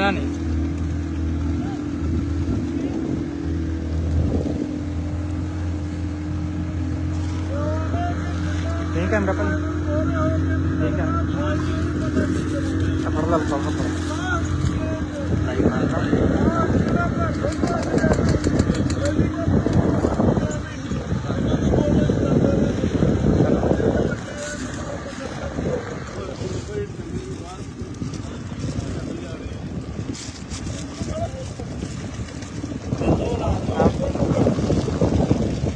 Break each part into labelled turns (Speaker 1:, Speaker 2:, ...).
Speaker 1: ਹਿੱਲਣਾ ਨਹੀਂ ਠੀਕ ਹੈ ਮੇਰਾ ਭਾਈ ਠੀਕ ਹੈ ਆ ਫੜ ਲਾ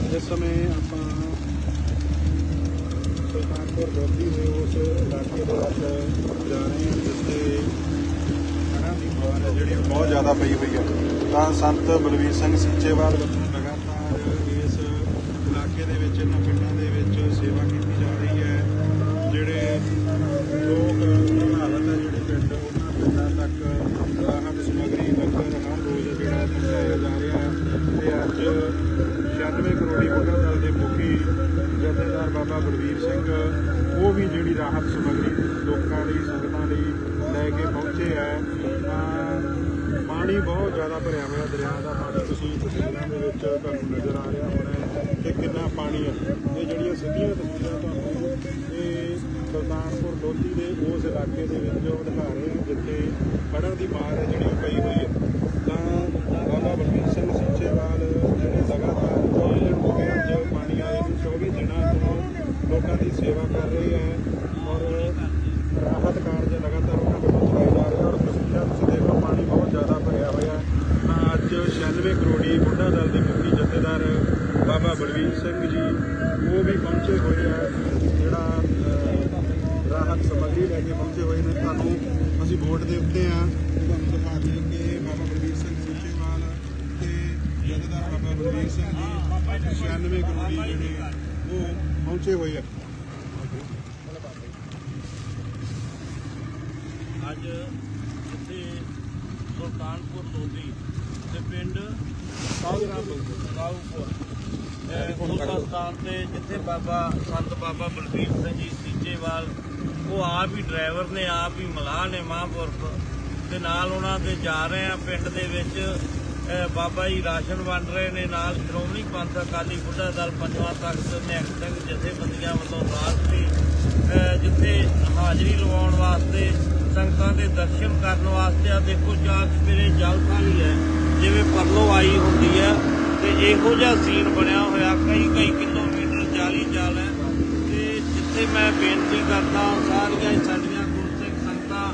Speaker 2: ਇਸ ਸਮੇਂ ਆਪਾਂ ਸੁਲਤਾਨਪੁਰ ਲੋਧੀ ਦੇ ਉਸ ਇਲਾਕੇ ਦੇ ਵਿੱਚ ਜਾ ਰਹੇ ਹਾਂ ਜਿੱਥੇ ਹੜ੍ਹਾਂ ਦੀ ਮਾਰ ਹੈ, ਜਿਹੜੀ ਉਹ ਬਹੁਤ ਜ਼ਿਆਦਾ ਪਈ ਹੋਈ ਹੈ। ਤਾਂ ਸੰਤ ਬਲਵੀਰ ਸਿੰਘ ਸੀਚੇਵਾਲ ਵੱਲੋਂ ਲਗਾਤਾਰ ਇਸ ਇਲਾਕੇ ਦੇ ਵਿੱਚ, ਇਹਨਾਂ ਪਿੰਡਾਂ ਦੇ ਵਿੱਚ ਸੇਵਾ ਕੀਤੀ ਜਾ ਰਹੀ ਹੈ ਜਿਹੜੇ ਲੋਕ ਪ੍ਰਭਾਵਿਤ ਹੈ ਜਿਹੜੇ ਪਿੰਡ ਉਹਨਾਂ ਪਿੰਡਾਂ ਤੱਕ ਰਾਹਤ ਸਮੱਗਰੀ ਲੰਗਰ ਹਰ ਰੋਜ਼ ਜਿਹੜਾ ਪਹੁੰਚਾਇਆ ਜਾ ਰਿਹਾ ਹੈ ਤੇ ਅੱਜ 96 ਕਰੋੜੀ ਬੁੱਢਾ ਦਲ ਦੇ ਮੁਖੀ ਜਥੇਦਾਰ ਬਾਬਾ ਬਲਵੀਰ ਸਿੰਘ ਉਹ ਵੀ ਜਿਹੜੀ ਰਾਹਤ ਸਮੱਗਰੀ ਲੋਕਾਂ ਲਈ ਸੰਗਤਾਂ ਲਈ ਲੈ ਕੇ ਪਹੁੰਚੇ ਹੈ ਤਾਂ ਪਾਣੀ ਬਹੁਤ ਜ਼ਿਆਦਾ ਦਰਿਆ ਦਾ ਪਾਣੀ ਤੁਸੀਂ ਤਸਵੀਰਾਂ ਦੇ ਵਿੱਚ ਤੁਹਾਨੂੰ ਨਜ਼ਰ ਆ ਰਿਹਾ ਹੋਣਾ ਕਿ ਕਿੰਨਾ ਪਾਣੀ ਹੈ। ਇਹ ਜਿਹੜੀਆਂ ਸਿੱਧੀਆਂ ਤਸਵੀਰਾਂ ਤੁਹਾਨੂੰ ਇਹ ਸੁਲਤਾਨਪੁਰ ਲੋਧੀ ਦੇ ਉਸ ਇਲਾਕੇ ਦੇ ਵਿੱਚ ਦਿਖਾ ਰਹੇ ਹਾਂ ਜਿੱਥੇ ਹੜ੍ਹਾਂ ਦੀ ਮਾਰ ਹੈ ਜਿਹੜੀ ਪਈ ਹੋਈ ਹੈ ਤਾਂ ਬਾਬਾ ਬਲਵੀਰ ਸਿੰਘ ਸੀਚੇਵਾਲ ਜਿਹੜੇ ਲਗਾਤਾਰ 24 ਦਿਨ ਹੋ ਗਏ ਅੱਜ ਪਾਣੀ ਆਏ ਨੂੰ 24 ਦਿਨਾਂ ਤੋਂ ਲੋਕਾਂ ਦੀ ਸੇਵਾ ਕਰ ਰਹੇ ਹੈ ਔਰ ਰਾਹਤ ਕਾਰਜ ਲਗਾਤਾਰ ਉਹਨਾਂ ਵੱਲੋਂ ਚਲਾਏ ਜਾ ਰਹੇ ਔਰ ਤਸਵੀਰਾਂ ਤੁਸੀਂ ਦੇਖੋ ਪਾਣੀ ਬਹੁਤ ਜ਼ਿਆਦਾ ਭਰਿਆ ਹੋਇਆ ਤਾਂ ਅੱਜ 96 ਬੁੱਢਾ ਦਲ ਦੇ ਮੁਖੀ ਜਥੇਦਾਰ ਬਾਬਾ ਬਲਵੀਰ ਸਿੰਘ ਜੀ ਉਹ ਵੀ ਪਹੁੰਚੇ ਹੋਏ ਆ ਜਿਹੜਾ ਅਹ, ਰਾਹਤ ਸਮੱਗਰੀ ਲੈ ਕੇ ਪਹੁੰਚੇ ਹੋਏ ਨੇ। ਤੁਹਾਨੂੰ ਅਸੀਂ ਬੋਰਡ ਦੇ ਉੱਤੇ ਆ। ਤੁਹਾਨੂੰ ਦਿਖਾ ਦਈਏ ਕਿ ਬਾਬਾ ਬਲਵੀਰ ਸਿੰਘ ਸੂਚੇਵਾਲ ਤੇ ਜਥੇਦਾਰ ਬਾਬਾ ਬਲਵੀਰ ਸਿੰਘ ਜੀ 96 ਕਰੋੜੀ ਜਿਹੜੇ ਉਹ ਪਹੁੰਚੇ ਹੋਏ ਆ।
Speaker 3: ਅੱਜ ਜਿੱਥੇ ਸੁਲਤਾਨਪੁਰ ਲੋਧੀ ਤੇ ਪਿੰਡ ਕਾਊਪੁਰ ਤੇ ਜਿੱਥੇ ਬਾਬਾ ਸੰਤ ਬਾਬਾ ਬਲਬੀਰ ਸਿੰਘ ਜੀ ਸੀਚੇਵਾਲ, ਉਹ ਆਪ ਹੀ ਡਰਾਈਵਰ ਨੇ, ਆਪ ਹੀ ਮਲਾਹ ਨੇ ਮਹਾਂਪੁਰਖ ਤੇ ਨਾਲ ਉਹਨਾਂ ਦੇ ਜਾ ਰਹੇ ਆ ਪਿੰਡ ਦੇ ਵਿੱਚ ਬਾਬਾ ਜੀ ਰਾਸ਼ਨ ਵੰਡ ਰਹੇ ਨੇ, ਨਾਲ ਸ਼੍ਰੋਮਣੀ ਪੰਥ ਅਕਾਲੀ ਬੁੱਢਾ ਦਲ ਪੰਜਵਾਂ ਤਖਤ ਨਿਹੰਗ ਸਿੰਘ ਜਥੇਬੰਦੀਆਂ ਵੱਲੋਂ ਰਾਸ਼ਟਰੀ ਅਹ, ਜਿੱਥੇ ਹਾਜ਼ਰੀ ਲਵਾਉਣ ਵਾਸਤੇ ਸੰਗਤਾਂ ਦੇ ਦਰਸ਼ਨ ਕਰਨ ਵਾਸਤੇ ਆ। ਦੇਖੋ ਚਾਕ ਸਵੇਰੇ ਜਲ ਥਾਲੀ ਹੈ। ਜਿਵੇਂ ਪਰਲੋ ਆਈ ਹੁੰਦੀ ਹੈ ਤੇ ਇਹੋ ਜਿਹਾ ਸੀਨ ਬਣਿਆ ਹੋਇਆ ਕਈ ਕਈ ਕਿਲੋਮੀਟਰ ਜਾਲੀ ਜਾਲ ਹੈ। ਤੇ ਜਿੱਥੇ ਮੈਂ ਬੇਨਤੀ ਕਰਦਾ ਸਾਰੀਆਂ ਸਾਡੀਆਂ ਗੁਰਸਿੱਖ ਸੰਗਤਾਂ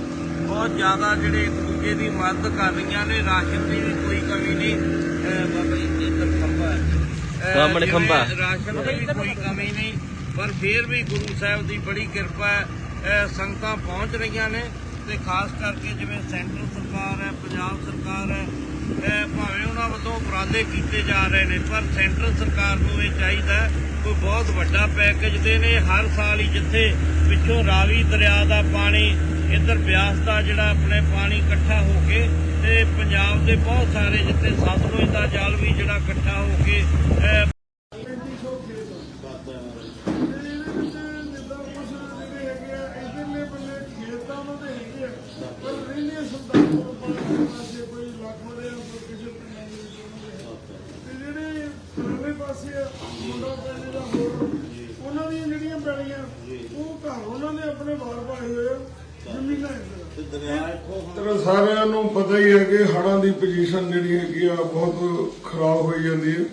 Speaker 3: ਬਹੁਤ ਜ਼ਿਆਦਾ ਜਿਹੜੇ ਇੱਕ ਦੂਜੇ ਦੀ ਮਦਦ ਕਰ ਰਹੀਆਂ ਨੇ ਰਾਸ਼ਨ ਦੀ ਵੀ ਕੋਈ ਕਮੀ ਨਹੀਂ। ਬਾਬਾ ਜੀ ਇੱਧਰ ਖੰਭਾ ਹੈ।
Speaker 1: ਸਾਹਮਣੇ ਖੰਭਾ।
Speaker 3: ਰਾਸ਼ਨ ਦੀ ਵੀ ਕੋਈ ਕਮੀ ਨਹੀਂ ਪਰ ਫਿਰ ਵੀ ਗੁਰੂ ਸਾਹਿਬ ਦੀ ਬੜੀ ਕਿਰਪਾ ਹੈ। ਸੰਗਤਾਂ ਪਹੁੰਚ ਰਹੀਆਂ ਨੇ ਤੇ ਖਾਸ ਕਰਕੇ ਜਿਵੇਂ ਸੈਂਟਰ ਸਰਕਾਰ ਹੈ ਪੰਜਾਬ ਸਰਕਾਰ ਹੈ ਭਾਵੇਂ ਉਹਨਾਂ ਵੱਲੋਂ ਉਪਰਾਲੇ ਕੀਤੇ ਜਾ ਰਹੇ ਨੇ, ਪਰ ਸੈਂਟਰ ਸਰਕਾਰ ਨੂੰ ਇਹ ਚਾਹੀਦਾ ਕੋਈ ਬਹੁਤ ਵੱਡਾ ਪੈਕੇਜ ਦੇ ਨੇ ਹਰ ਸਾਲ ਹੀ ਜਿੱਥੇ ਪਿੱਛੋਂ ਰਾਵੀ ਦਰਿਆ ਦਾ ਪਾਣੀ, ਇੱਧਰ ਬਿਆਸ ਦਾ ਜਿਹੜਾ ਆਪਣੇ ਪਾਣੀ ਇਕੱਠਾ ਹੋ ਕੇ ਤੇ ਪੰਜਾਬ ਦੇ ਬਹੁਤ ਸਾਰੇ ਜਿੱਥੇ ਸਤਲੁਜ ਦਾ ਜਲ ਵੀ ਜਿਹੜਾ ਇਕੱਠਾ ਹੋ ਕੇ ਅਹ
Speaker 4: ਉਹਨਾਂ ਦੀਆਂ ਜਿਹੜੀਆਂ ਪੈਲੀਆਂ ਉਹ ਘਰ ਉਹਨਾਂ ਨੇ ਆਪਣੇ ਬਾਹਰ ਪਾਏ ਹੋਏ ਆ ਜ਼ਮੀਨਾਂ ਇੱਧਰ।
Speaker 5: ਚਲੋ ਸਾਰਿਆਂ ਨੂੰ ਪਤਾ ਹੀ ਹੈ ਕਿ ਹੜ੍ਹਾਂ ਦੀ ਪੋਜੀਸ਼ਨ ਜਿਹੜੀ ਹੈਗੀ ਆ ਬਹੁਤ ਖਰਾਬ ਹੋਈ ਜਾਂਦੀ ਹੈ।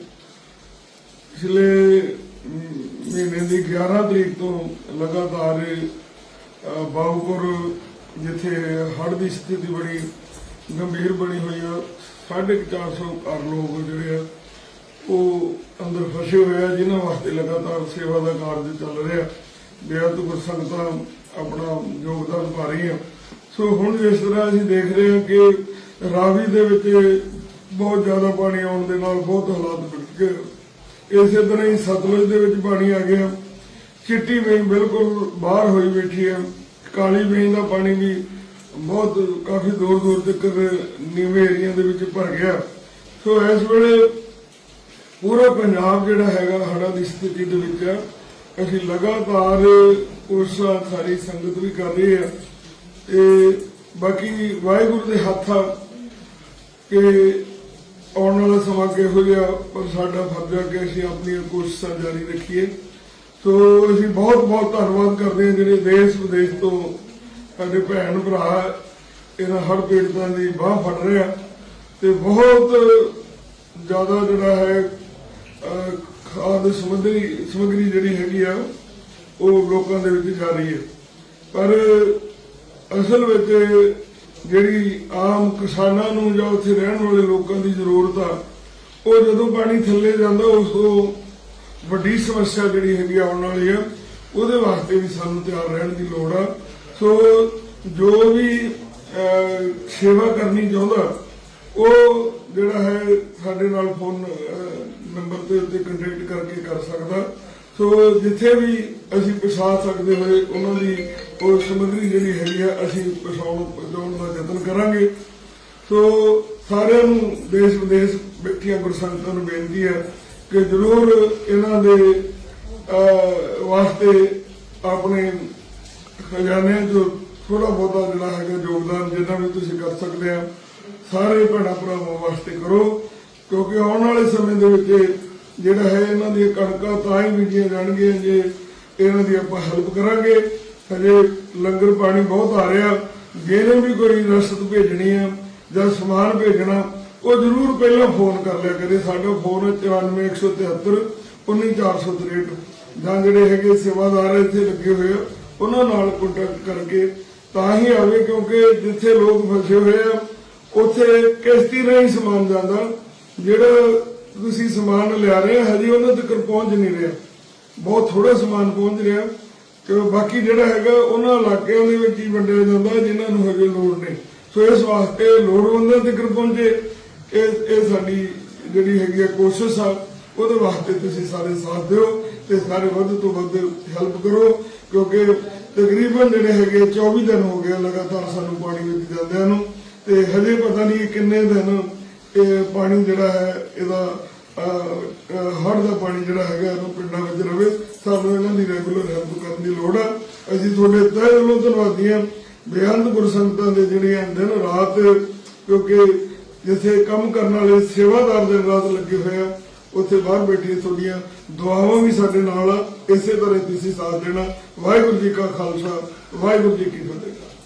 Speaker 5: ਪਿਛਲੇ ਮਹੀਨੇ ਦੀ 11 ਤਰੀਕ ਤੋਂ ਲਗਾਤਾਰ ਬਾਉਪੁਰ ਜਿੱਥੇ ਹੜ੍ਹ ਦੀ ਸਥਿਤੀ ਬੜੀ ਗੰਭੀਰ ਬਣੀ ਹੋਈ ਆ 450 ਘਰ ਲੋਕ ਜਿਹੜੇ ਆ ਉਹ ਅੰਦਰ ਫਸੇ ਹੋਏ ਆ, ਜਿਨ੍ਹਾਂ ਵਾਸਤੇ ਲਗਾਤਾਰ ਸੇਵਾ ਦਾ ਕਾਰਜ ਚੱਲ ਰਿਹਾ। ਬੇਅਦ ਗੁਰ ਸੰਗਤਾਂ ਆਪਣਾ ਯੋਗਦਾਨ ਪਾ ਰਹੀਆਂ। ਸੋ ਹੁਣ ਜਿਸ ਤਰ੍ਹਾਂ ਅਸੀਂ ਦੇਖ ਰਹੇ ਹਾਂ ਕਿ ਰਾਵੀ ਦੇ ਵਿੱਚ ਬਹੁਤ ਜ਼ਿਆਦਾ ਪਾਣੀ ਆਉਣ ਦੇ ਨਾਲ ਬਹੁਤ ਹਾਲਾਤ ਵਿਗੜ ਗਏ। ਇਸੇ ਤਰ੍ਹਾਂ ਹੀ ਸਤਲੁਜ ਦੇ ਵਿੱਚ ਪਾਣੀ ਆ ਗਿਆ। ਚਿੱਟੀ ਵੇਈ ਬਿਲਕੁਲ ਬਾਹਰ ਹੋਈ ਬੈਠੀ ਹੈ। ਕਾਲੀ ਵੇਈ ਦਾ ਪਾਣੀ ਵੀ ਬਹੁਤ ਕਾਫੀ ਦੂਰ ਦੂਰ ਤੱਕ ਨੀਵੇਂ ਏਰੀਆ ਦੇ ਵਿੱਚ ਭਰ ਗਿਆ। ਸੋ ਇਸ ਵੇਲੇ ਪੂਰਾ ਪੰਜਾਬ ਜਿਹੜਾ ਹੈਗਾ, ਹੜ੍ਹਾਂ ਦੀ ਸਥਿਤੀ ਦੇ ਵਿੱਚ ਆ। ਅਸੀਂ ਲਗਾਤਾਰ ਕੋਸ਼ਿਸ਼ਾਂ ਸਾਰੀ ਸੰਗਤ ਵੀ ਕਰ ਰਹੀ ਹੈ ਤੇ ਬਾਕੀ ਵਾਹਿਗੁਰੂ ਦੇ ਹੱਥ ਆ ਕਿ ਆਉਣ ਵਾਲਾ ਸਮਾਂ ਕਿਹੋ ਜਿਹਾ, ਪਰ ਸਾਡਾ ਫਰਜ਼ ਆ ਕਿ ਅਸੀਂ ਆਪਣੀਆਂ ਕੋਸ਼ਿਸ਼ਾਂ ਜਾਰੀ ਰੱਖੀਏ। ਸੋ ਅਸੀਂ ਬਹੁਤ ਬਹੁਤ ਧੰਨਵਾਦ ਕਰਦੇ ਹਾਂ ਜਿਹੜੇ ਦੇਸ਼ ਵਿਦੇਸ਼ ਤੋਂ ਸਾਡੇ ਭੈਣ ਭਰਾ ਇਹਨਾਂ ਹੜ ਪੀੜਤਾਂ ਦੀ ਬਾਹ ਫੜ ਰਹੇ ਆ। ਤੇ ਬਹੁਤ ਜ਼ਿਆਦਾ ਜਿਹੜਾ ਹੈ ਖਾਦ ਸਮੱਗਰੀ ਸਮੱਗਰੀ ਜਿਹੜੀ ਹੈਗੀ ਆ, ਉਹ ਲੋਕਾਂ ਦੇ ਵਿੱਚ ਜਾ ਰਹੀ ਹੈ। ਪਰ ਅਸਲ ਵਿੱਚ ਜਿਹੜੀ ਆਮ ਕਿਸਾਨਾਂ ਨੂੰ ਜਾਂ ਉੱਥੇ ਰਹਿਣ ਵਾਲੇ ਲੋਕਾਂ ਦੀ ਜ਼ਰੂਰਤ ਆ, ਉਹ ਜਦੋਂ ਪਾਣੀ ਥੱਲੇ ਜਾਂਦਾ, ਉਸ ਤੋਂ ਵੱਡੀ ਸਮੱਸਿਆ ਜਿਹੜੀ ਹੈਗੀ ਆਉਣ ਵਾਲੀ ਆ, ਉਹਦੇ ਵਾਸਤੇ ਵੀ ਸਾਨੂੰ ਤਿਆਰ ਰਹਿਣ ਦੀ ਲੋੜ ਆ। ਸੋ ਜੋ ਵੀ ਸੇਵਾ ਕਰਨੀ ਚਾਹੁੰਦਾ, ਉਹ ਜਿਹੜਾ ਹੈ ਸਾਡੇ ਨਾਲ ਫੋਨ ਨੰਬਰ ਦੇ ਉੱਤੇ ਕੰਟੈਕਟ ਕਰਕੇ ਕਰ ਸਕਦਾ। ਸੋ ਜਿੱਥੇ ਵੀ ਅਸੀਂ ਪਹੁੰਚਾ ਸਕਦੇ ਹੋਏ, ਉਹਨਾਂ ਦੀ ਉਹ ਸਮੱਗਰੀ ਜਿਹੜੀ ਹੈਗੀ ਆ, ਅਸੀਂ ਪਹੁੰਚਾਉਣ ਪਹੁੰਚਾਉਣ ਦਾ ਯਤਨ ਕਰਾਂਗੇ। ਸੋ ਸਾਰਿਆਂ ਨੂੰ ਦੇਸ਼ ਵਿਦੇਸ਼ ਬੈਠੀਆਂ ਗੁਰਸੰਗਤਾਂ ਨੂੰ ਬੇਨਤੀ ਹੈ ਕਿ ਜ਼ਰੂਰ ਇਹਨਾਂ ਦੇ ਵਾਸਤੇ ਆਪਣੇ ਖਜ਼ਾਨੇ ਚੋਂ ਥੋੜਾ ਬਹੁਤਾ ਜਿਹੜਾ ਹੈਗਾ ਯੋਗਦਾਨ ਜਿੰਨਾ ਵੀ ਤੁਸੀਂ ਕਰ ਸਕਦੇ ਆ, ਸਾਰੇ ਭੈਣਾਂ ਭਰਾਵਾਂ ਵਾਸਤੇ ਕਰੋ। ਕਿਉਂਕਿ ਆਉਣ ਵਾਲੇ ਸਮੇਂ ਦੇ ਵਿੱਚ ਜਿਹੜਾ ਹੈ ਇਹਨਾਂ ਦੀਆਂ ਕਣਕਾਂ ਤਾਂ ਹੀ ਬੀਜੀਆਂ ਜਾਣਗੀਆਂ ਜੇ ਇਹਨਾਂ ਦੀ ਆਪਾਂ ਹੈਲਪ ਕਰਾਂਗੇ। ਹਜੇ ਲੰਗਰ ਪਾਣੀ ਬਹੁਤ ਆ ਰਿਹਾ। ਜਿਹਨੇ ਵੀ ਕੋਈ ਰਸਦ ਭੇਜਣੀ ਆ ਜਾਂ ਸਮਾਨ ਭੇਜਣਾ, ਉਹ ਜ਼ਰੂਰ ਪਹਿਲਾਂ ਫੋਨ ਕਰ ਲਿਆ ਕਰੇ। ਸਾਡਾ ਫੋਨ 94173 19463 ਜਾਂ ਜਿਹੜੇ ਹੈਗੇ ਸੇਵਾਦਾਰ ਇੱਥੇ ਲੱਗੇ ਹੋਏ ਆ, ਉਹਨਾਂ ਨਾਲ ਕੰਟੈਕਟ ਕਰਕੇ ਤਾਂ ਹੀ ਆਵੇ ਕਿਉਂਕਿ ਜਿੱਥੇ ਲੋਕ ਫਸੇ ਹੋਏ ਆ, ਉੱਥੇ ਕਿਸ਼ਤੀ ਰਾਹੀਂ ਸਮਾਨ ਜਾਂਦਾ। ਜਿਹੜਾ ਤੁਸੀਂ ਸਮਾਨ ਲਿਆ ਰਹੇ ਆ ਹਜੇ ਉਹਨਾਂ ਤੱਕ ਪਹੁੰਚ ਨਹੀਂ ਰਿਹਾ। ਬਹੁਤ ਥੋੜਾ ਸਮਾਨ ਪਹੁੰਚ ਰਿਹਾ ਕਿ ਬਾਕੀ ਜਿਹੜਾ ਹੈਗਾ, ਉਹਨਾਂ ਇਲਾਕਿਆਂ ਦੇ ਵਿੱਚ ਹੀ ਵੰਡਿਆ ਜਾਂਦਾ, ਜਿਨ੍ਹਾਂ ਨੂੰ ਹਜੇ ਲੋੜ ਨਹੀਂ। ਸੋ ਇਸ ਵਾਸਤੇ ਲੋੜਵੰਦਾਂ ਤੱਕ ਪਹੁੰਚੇ। ਇਹ ਇਹ ਸਾਡੀ ਜਿਹੜੀ ਹੈਗੀ ਆ ਕੋਸ਼ਿਸ਼ ਆ, ਉਹਦੇ ਵਾਸਤੇ ਤੁਸੀਂ ਸਾਰੇ ਸਾਥ ਦਿਓ ਤੇ ਸਾਰੇ ਵੱਧ ਤੋਂ ਵੱਧ ਹੈਲਪ ਕਰੋ, ਕਿਉਂਕਿ ਤਕਰੀਬਨ ਜਿਹੜੇ ਹੈਗੇ 24 ਦਿਨ ਹੋ ਗਏ ਲਗਾਤਾਰ ਸਾਨੂੰ ਪਾਣੀ ਵਿੱਚ ਜਾਂਦਿਆਂ ਨੂੰ, ਤੇ ਹਜੇ ਪਤਾ ਨਹੀਂ ਕਿੰਨੇ ਦਿਨ ਇਹ ਪਾਣੀ ਜਿਹੜਾ ਹੈ, ਇਹਦਾ ਹੜ ਦਾ ਪਾਣੀ ਜਿਹੜਾ ਹੈਗਾ ਇਹਨੂੰ ਪਿੰਡਾਂ ਵਿੱਚ ਰਵੇ ਸਾਨੂੰ ਇਹਨਾਂ ਦੀ ਰੈਗੂਲਰ ਹੈਲਪ ਕਰਨ ਦੀ ਲੋੜ ਆ। ਅਸੀਂ ਤੁਹਾਡੇ ਤਹਿ ਦਿਲੋਂ ਧੰਨਵਾਦੀ ਹਾਂ। ਬੇਅੰਤ ਗੁਰਸੰਗਤਾਂ ਦੇ ਜਿਹੜੀਆਂ ਦਿਨ ਰਾਤ, ਕਿਉਂਕਿ ਜਿੱਥੇ ਕੰਮ ਕਰਨ ਵਾਲੇ ਸੇਵਾਦਾਰ ਦਿਨ ਰਾਤ ਲੱਗੇ ਹੋਏ ਆ, ਉੱਥੇ ਬਾਹਰ ਬੈਠੀ ਤੁਹਾਡੀਆਂ ਦੁਆਵਾਂ ਵੀ ਸਾਡੇ ਨਾਲ ਆ। ਇਸੇ ਤਰ੍ਹਾਂ ਤੁਸੀਂ ਸਾਥ ਦੇਣਾ। ਵਾਹਿਗੁਰੂ ਜੀ ਕਾ ਖਾਲਸਾ, ਵਾਹਿਗੁਰੂ ਜੀ ਕੀ ਫਤਿਹ।